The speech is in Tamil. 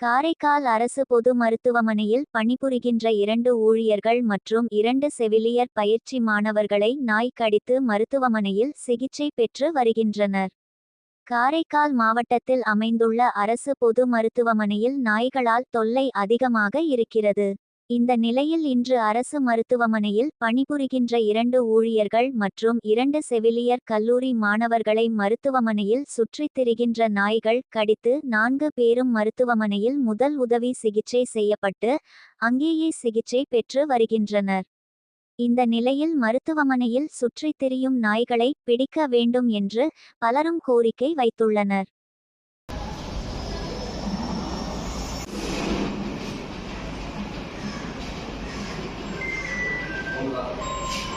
காரைக்கால் அரசு பொது மருத்துவமனையில் பணிபுரிகின்ற இரண்டு ஊழியர்கள் மற்றும் இரண்டு செவிலியர் பயிற்சி மாணவர்களை நாய் கடித்து மருத்துவமனையில் சிகிச்சை பெற்று வருகின்றனர். காரைக்கால் மாவட்டத்தில் அமைந்துள்ள அரசு பொது மருத்துவமனையில் நாய்களால் தொல்லை அதிகமாக இருக்கிறது. இந்த நிலையில் இன்று அரசு மருத்துவமனையில் பணிபுரிகின்ற இரண்டு ஊழியர்கள் மற்றும் இரண்டு செவிலியர் கல்லூரி மாணவர்களை மருத்துவமனையில் சுற்றித் திரிகின்ற நாய்கள் கடித்து நான்கு பேரும் மருத்துவமனையில் முதல் உதவி சிகிச்சை செய்யப்பட்டு அங்கேயே சிகிச்சை பெற்று வருகின்றனர். இந்த நிலையில் மருத்துவமனையில் சுற்றித் திரியும் நாய்களை பிடிக்க வேண்டும் என்று பலரும் கோரிக்கை வைத்துள்ளனர். Obrigado.